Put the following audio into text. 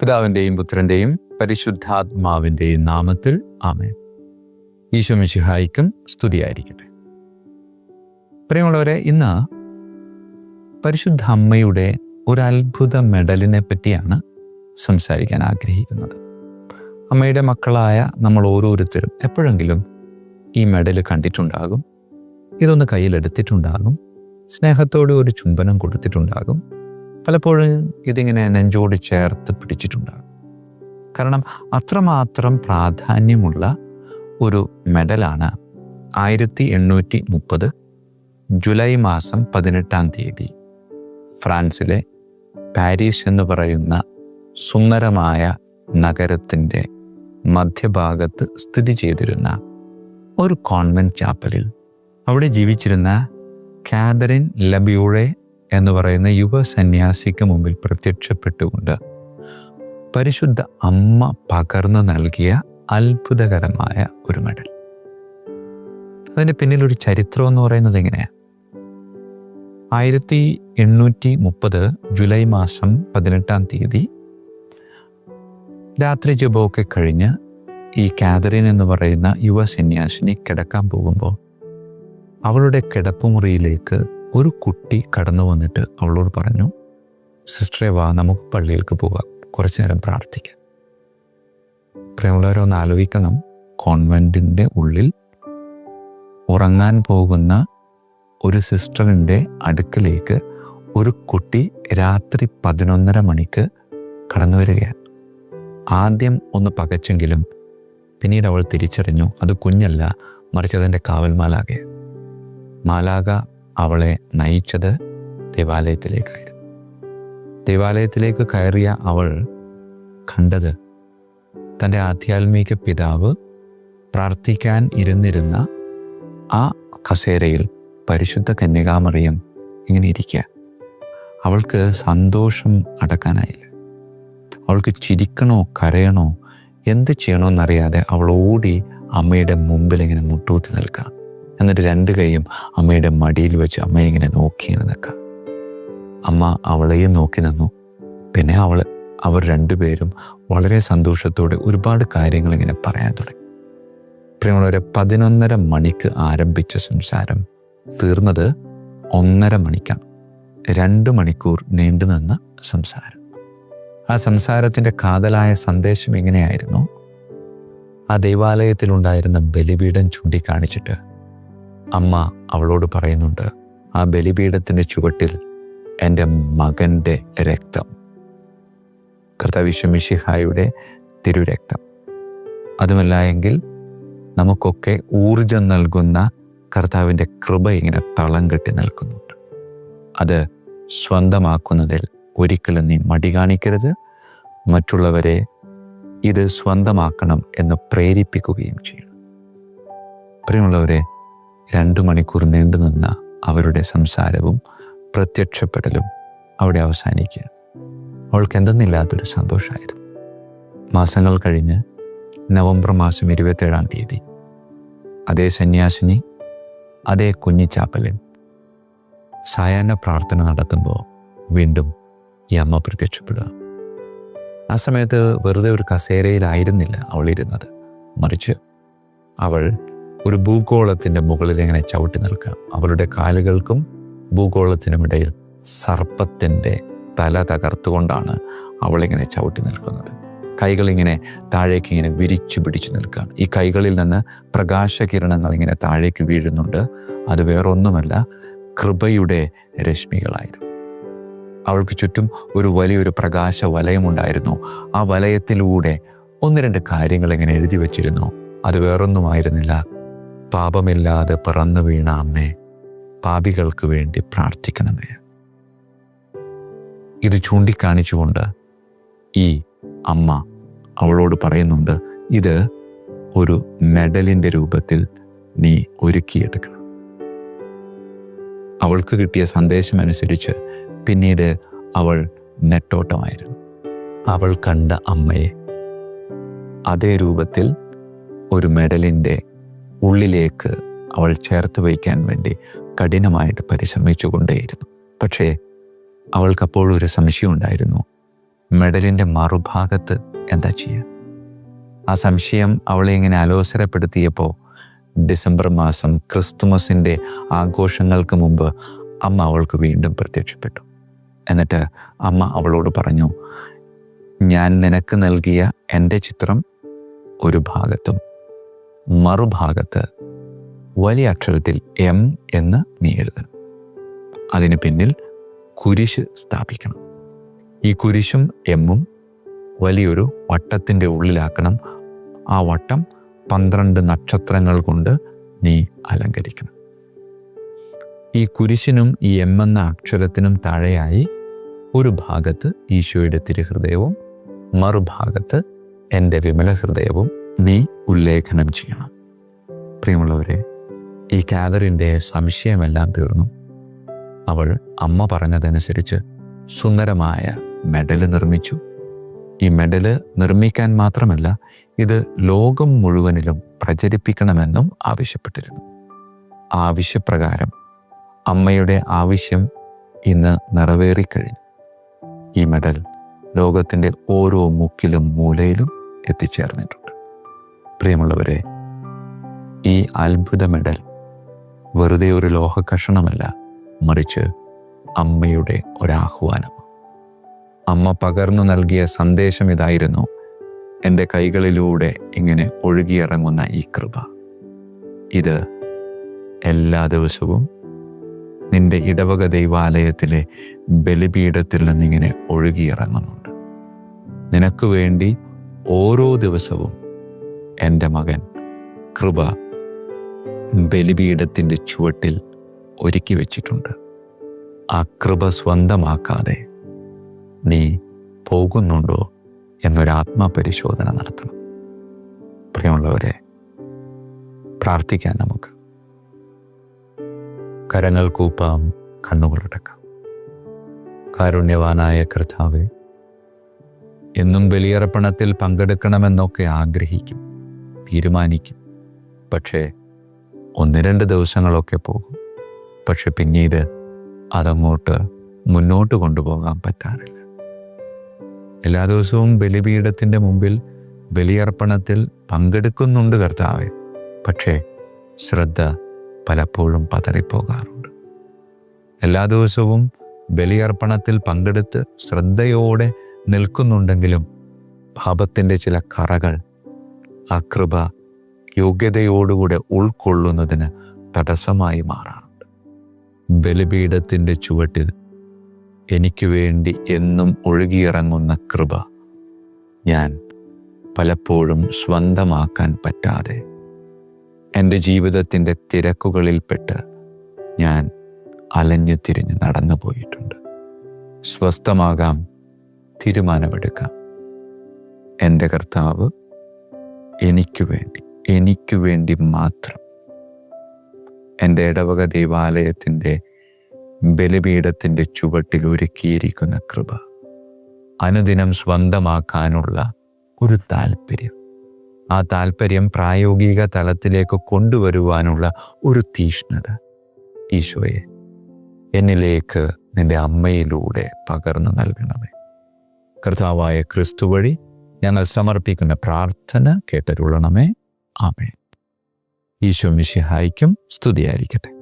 പിതാവിന്റെയും പുത്രന്റെയും പരിശുദ്ധാത്മാവിന്റെയും നാമത്തിൽ ആമേ ഈശോ മിശിഹായിക്കും സ്തുതിയായിരിക്കട്ടെ. പ്രിയമുള്ളവരെ ഇന്ന് പരിശുദ്ധ അമ്മയുടെ ഒരു അത്ഭുത മെഡലിനെ പറ്റിയാണ് സംസാരിക്കാൻ ആഗ്രഹിക്കുന്നത്. അമ്മയുടെ മക്കളായ നമ്മൾ ഓരോരുത്തരും എപ്പോഴെങ്കിലും ഈ മെഡൽ കണ്ടിട്ടുണ്ടാകും. ഇതൊന്ന് കയ്യിലെടുത്തിട്ടുണ്ടാകും. സ്നേഹത്തോടെ ഒരു ചുംബനം കൊടുത്തിട്ടുണ്ടാകും. പലപ്പോഴും ഇതിങ്ങനെ നെഞ്ചോട് ചേർത്ത് പിടിച്ചിട്ടുണ്ടാകും. കാരണം അത്രമാത്രം പ്രാധാന്യമുള്ള ഒരു മെഡലാണ് ആയിരത്തി എണ്ണൂറ്റി മുപ്പത് ജൂലൈ മാസം പതിനെട്ടാം തീയതി ഫ്രാൻസിലെ പാരീസ് എന്ന് പറയുന്ന സുന്ദരമായ നഗരത്തിന്റെ മധ്യഭാഗത്ത് സ്ഥിതി ചെയ്തിരുന്ന ഒരു കോൺവെന്റ് ചാപ്പലിൽ അവിടെ ജീവിച്ചിരുന്ന കാതറിൻ ലബ്യൂറെ എന്ന് പറയുന്ന യുവ സന്യാസിക്ക് മുമ്പിൽ പ്രത്യക്ഷപ്പെട്ടുകൊണ്ട് പരിശുദ്ധ അമ്മ പകർന്നു നൽകിയ അത്ഭുതകരമായ ഒരു മെഡൽ. അതിന് പിന്നിൽ ഒരു ചരിത്രം എന്ന് പറയുന്നത് എങ്ങനെയാണ് ആയിരത്തി എണ്ണൂറ്റി മുപ്പത് ജൂലൈ മാസം പതിനെട്ടാം തീയതി രാത്രി ജപമൊക്കെ കഴിഞ്ഞ് ഈ കാതറിൻ എന്ന് പറയുന്ന യുവ സന്യാസിനി കിടക്കാൻ പോകുമ്പോൾ അവളുടെ കിടപ്പുമുറിയിലേക്ക് ഒരു കുട്ടി കടന്നു വന്നിട്ട് അവളോട് പറഞ്ഞു സിസ്റ്ററെ വാ നമുക്ക് പള്ളിയിലേക്ക് പോകാം. കുറച്ചു നേരം പ്രാർത്ഥിക്കാം. പ്രേമുള്ളവരൊന്ന് ആലോചിക്കണം. കോൺവെന്റിന്റെ ഉള്ളിൽ ഉറങ്ങാൻ പോകുന്ന ഒരു സിസ്റ്ററിന്റെ അടുക്കലേക്ക് ഒരു കുട്ടി രാത്രി പതിനൊന്നര മണിക്ക് കടന്നു വരികയാണ്. ആദ്യം ഒന്ന് പകച്ചെങ്കിലും പിന്നീട് അവൾ തിരിച്ചറിഞ്ഞു അത് കുഞ്ഞല്ല മറിച്ച് അതിന്റെ കാവൽ മാലാകെ മാലാക അവളെ നയിച്ചത് ദേവാലയത്തിലേക്കായിരുന്നു. ദേവാലയത്തിലേക്ക് കയറിയ അവൾ കണ്ടത് തന്റെ ആധ്യാത്മിക പിതാവ് പ്രാർത്ഥിക്കാൻ ഇരുന്നിരുന്ന ആ കസേരയിൽ പരിശുദ്ധ കന്യകാമറിയം ഇങ്ങനെ ഇരിക്കുക. അവൾക്ക് സന്തോഷം അടക്കാനായില്ല. അവൾക്ക് ചിരിക്കണോ കരയണോ എന്ത് ചെയ്യണമെന്നറിയാതെ അവൾ ഓടി അമ്മയുടെ മുമ്പിൽ ഇങ്ങനെ മുട്ടൂത്തി നിൽക്കുക. എന്നിട്ട് രണ്ട് കൈയും അമ്മയുടെ മടിയിൽ വെച്ച് അമ്മ ഇങ്ങനെ നോക്കി ഇങ്ങനെ നിൽക്കുക. അമ്മ അവളെയും നോക്കി നിന്നു. പിന്നെ അവൾ അവർ രണ്ടുപേരും വളരെ സന്തോഷത്തോടെ ഒരുപാട് കാര്യങ്ങൾ ഇങ്ങനെ പറയാൻ തുടങ്ങി. പ്രിയമുള്ളവരെ പതിനൊന്നര മണിക്ക് ആരംഭിച്ച സംസാരം തീർന്നത് ഒന്നര മണിക്കാണ്. രണ്ട് മണിക്കൂർ നീണ്ടു നിന്ന സംസാരം. ആ സംസാരത്തിന്റെ കാതലായ സന്ദേശം എങ്ങനെയായിരുന്നു? ആ ദൈവാലയത്തിലുണ്ടായിരുന്ന ബലിപീഠം ചൂണ്ടിക്കാണിച്ചിട്ട് അമ്മ അവളോട് പറയുന്നുണ്ട് ആ ബലിപീഠത്തിന്റെ ചുവട്ടിൽ എന്റെ മകന്റെ രക്തം. കർത്തവിശ്വമിഷിഹായുടെ തിരുരക്തം. അതുമല്ല എങ്കിൽ നമുക്കൊക്കെ ഊർജം നൽകുന്ന കർത്താവിന്റെ കൃപ ഇങ്ങനെ തളം കെട്ടി നിൽക്കുന്നുണ്ട്. അത് സ്വന്തമാക്കുന്നതിൽ ഒരിക്കലും നീ മടി കാണിക്കരുത്. മറ്റുള്ളവരെ ഇത് സ്വന്തമാക്കണം എന്ന് പ്രേരിപ്പിക്കുകയും ചെയ്യണം. പ്രിയമുള്ളവരെ രണ്ടു മണിക്കൂർ നീണ്ടുനിന്ന അവരുടെ സംസാരവും പ്രത്യക്ഷപ്പെടലും അവിടെ അവസാനിക്കുക. അവൾക്ക് എന്തെന്നില്ലാത്തൊരു സന്തോഷമായിരുന്നു. മാസങ്ങൾ കഴിഞ്ഞ് നവംബർ മാസം ഇരുപത്തേഴാം തീയതി. അതേ സന്യാസിനി അതേ കുഞ്ഞിച്ചാപ്പലിൽ സായാഹ്ന പ്രാർത്ഥന നടത്തുമ്പോൾ വീണ്ടും ഈ അമ്മ പ്രത്യക്ഷപ്പെടുക. ആ സമയത്ത് വെറുതെ ഒരു കസേരയിലായിരുന്നില്ല അവൾ ഇരുന്നത് മറിച്ച് അവൾ ഒരു ഭൂഗോളത്തിന്റെ മുകളിൽ ഇങ്ങനെ ചവിട്ടി നിൽക്കാം. അവളുടെ കാലുകൾക്കും ഭൂഗോളത്തിനും ഇടയിൽ സർപ്പത്തിന്റെ തല തകർത്തുകൊണ്ടാണ് അവളിങ്ങനെ ചവിട്ടി നിൽക്കുന്നത്. കൈകളിങ്ങനെ താഴേക്ക് ഇങ്ങനെ വിരിച്ചു പിടിച്ചു നിൽക്കുകയാണ് ഈ കൈകളിൽ നിന്ന് പ്രകാശകിരണങ്ങൾ ഇങ്ങനെ താഴേക്ക് വീഴുന്നുണ്ട്. അത് വേറൊന്നുമല്ല കൃപയുടെ രശ്മികളായിരുന്നു. അവൾക്ക് ചുറ്റും ഒരു വലിയൊരു പ്രകാശ വലയമുണ്ടായിരുന്നു ആ വലയത്തിലൂടെ ഒന്ന് രണ്ട് കാര്യങ്ങൾ ഇങ്ങനെ എഴുതി വച്ചിരുന്നു. അത് വേറൊന്നുമായിരുന്നില്ല. പാപമില്ലാതെ പിറന്നു വീണ അമ്മേ പാപികൾക്ക് വേണ്ടി പ്രാർത്ഥിക്കണമേ. ഇത് ചൂണ്ടിക്കാണിച്ചുകൊണ്ട് ഈ അമ്മ അവളോട് പറയുന്നുണ്ട് ഇത് ഒരു മെഡലിന്റെ രൂപത്തിൽ നീ ഒരുക്കിയെടുക്കണം. അവൾക്ക് കിട്ടിയ സന്ദേശമനുസരിച്ച് പിന്നീട് അവൾ നെട്ടോട്ടമായിരുന്നു. അവൾ കണ്ട അമ്മയെ അതേ രൂപത്തിൽ ഒരു മെഡലിന്റെ ഉള്ളിലേക്ക് അവൾ ചേർത്ത് വയ്ക്കാൻ വേണ്ടി കഠിനമായിട്ട് പരിശ്രമിച്ചുകൊണ്ടേയിരുന്നു. പക്ഷേ അവൾക്കപ്പോഴൊരു സംശയം ഉണ്ടായിരുന്നു. മെഡലിന്റെ മറുഭാഗത്ത് എന്താ ചെയ്യുക ആ സംശയം അവളെ ഇങ്ങനെ അലോസരപ്പെടുത്തിയപ്പോൾ ഡിസംബർ മാസം ക്രിസ്തുമസിന്റെ ആഘോഷങ്ങൾക്ക് മുമ്പ് അമ്മ അവൾക്ക് വീണ്ടും പ്രത്യക്ഷപ്പെട്ടു. എന്നിട്ട് അമ്മ അവളോട് പറഞ്ഞു ഞാൻ നിനക്ക് നൽകിയ എന്റെ ചിത്രം ഒരു ഭാഗത്തും മറുഭാഗത്ത് വലിയ അക്ഷരത്തിൽ എം എന്ന് നീ എഴുതണം. അതിന് പിന്നിൽ കുരിശ് സ്ഥാപിക്കണം. ഈ കുരിശും എമ്മും വലിയൊരു വട്ടത്തിന്റെ ഉള്ളിലാക്കണം. ആ വട്ടം പന്ത്രണ്ട് നക്ഷത്രങ്ങൾ കൊണ്ട് നീ അലങ്കരിക്കണം. ഈ കുരിശിനും ഈ എം എന്ന അക്ഷരത്തിനും താഴെയായി ഒരു ഭാഗത്ത് ഈശോയുടെ തിരുഹൃദയവും മറുഭാഗത്ത് എന്റെ വിമല ഹൃദയവും നീ ഉല്ലേഖനം ചെയ്യണം. പ്രിയമുള്ളവരെ ഈ കാതറിന്റെ സംശയമെല്ലാം തീർന്നു. അവൾ അമ്മ പറഞ്ഞതനുസരിച്ച് സുന്ദരമായ മെഡൽ നിർമ്മിച്ചു. ഈ മെഡൽ നിർമ്മിക്കാൻ മാത്രമല്ല ഇത് ലോകം മുഴുവനിലും പ്രചരിപ്പിക്കണമെന്നും ആവശ്യപ്പെട്ടിരുന്നു. ആവശ്യപ്രകാരം അമ്മയുടെ ആവശ്യം ഇന്ന് നിറവേറിക്കഴിഞ്ഞു. ഈ മെഡൽ ലോകത്തിന്റെ ഓരോ മുക്കിലും മൂലയിലും എത്തിച്ചേർന്നിട്ടുണ്ട്. പ്രിയമുള്ളവരെ ഈ അത്ഭുത മെഡൽ വെറുതെ ഒരു ലോഹ കഷണമല്ല മറിച്ച് അമ്മയുടെ ഒരാഹ്വാനം. അമ്മ പകർന്നു നൽകിയ സന്ദേശം ഇതായിരുന്നു എന്റെ കൈകളിലൂടെ ഇങ്ങനെ ഒഴുകിയിറങ്ങുന്ന ഈ കൃപ. ഇത് എല്ലാ ദിവസവും നിന്റെ ഇടവക ദൈവാലയത്തിലെ ബലിപീഠത്തിൽ നിന്നിങ്ങനെ ഒഴുകിയിറങ്ങുന്നുണ്ട്. നിനക്ക് വേണ്ടി ഓരോ ദിവസവും എന്റെ മകൻ കൃപ ബലിപീഠത്തിന്റെ ചുവട്ടിൽ ഒരുക്കി വച്ചിട്ടുണ്ട്. ആ കൃപ സ്വന്തമാക്കാതെ നീ പോകുന്നുണ്ടോ എന്നൊരു ആത്മപരിശോധന നടത്തണം. പ്രിയമുള്ളവരെ പ്രാർത്ഥിക്കാൻ നമുക്ക്. കരങ്ങൾ കൂപ്പാം കണ്ണുകളടക്കാം കാരുണ്യവാനായ കർത്താവെ എന്നും ബലിയർപ്പണത്തിൽ പങ്കെടുക്കണമെന്നൊക്കെ ആഗ്രഹിക്കും. തീരുമാനിക്കും. പക്ഷേ ഒന്ന് രണ്ട് ദിവസങ്ങളൊക്കെ പോകും. പക്ഷെ പിന്നീട് അതങ്ങോട്ട് മുന്നോട്ട് കൊണ്ടുപോകാൻ പറ്റാറില്ല. എല്ലാ ദിവസവും ബലിപീഠത്തിന്റെ മുമ്പിൽ ബലിയർപ്പണത്തിൽ പങ്കെടുക്കുന്നുണ്ട് കർത്താവെ. പക്ഷേ ശ്രദ്ധ പലപ്പോഴും പതറിപ്പോകാറുണ്ട്. എല്ലാ ദിവസവും ബലിയർപ്പണത്തിൽ പങ്കെടുത്ത് ശ്രദ്ധയോടെ നിൽക്കുന്നുണ്ടെങ്കിലും പാപത്തിന്റെ ചില കറകൾ ആ കൃപ യോഗ്യതയോടുകൂടെ ഉൾക്കൊള്ളുന്നതിന് തടസ്സമായി മാറാറുണ്ട്. ബലിപീഠത്തിന്റെ ചുവട്ടിൽ എനിക്ക് വേണ്ടി എന്നും ഒഴുകിയിറങ്ങുന്ന കൃപ ഞാൻ പലപ്പോഴും സ്വന്തമാക്കാൻ പറ്റാതെ എന്റെ ജീവിതത്തിന്റെ തിരക്കുകളിൽപ്പെട്ട് ഞാൻ അലഞ്ഞു തിരിഞ്ഞ് നടന്നു പോയിട്ടുണ്ട്. സ്വസ്ഥമാകാം തീരുമാനമെടുക്കാം. എന്റെ കർത്താവ് എനിക്ക് വേണ്ടി എനിക്ക് വേണ്ടി മാത്രം. എന്റെ ഇടവക ദേവാലയത്തിന്റെ ബലിപീഠത്തിന്റെ ചുവട്ടിൽ ഒരുക്കിയിരിക്കുന്ന കൃപ അനുദിനം സ്വന്തമാക്കാനുള്ള ഒരു താല്പര്യം ആ താല്പര്യം പ്രായോഗിക തലത്തിലേക്ക് കൊണ്ടുവരുവാനുള്ള ഒരു തീഷ്ണത. ഈശോയെ എന്നിലേക്ക് നിന്റെ അമ്മയിലൂടെ പകർന്നു നൽകണമേ. കർത്താവായ ക്രിസ്തു വഴി ഞങ്ങൾ സമർപ്പിക്കുന്ന പ്രാർത്ഥന കേട്ടരുള്ളണമേ ആമേ ഈശോ മിശിഹായിക്കും സ്തുതിയായിരിക്കട്ടെ.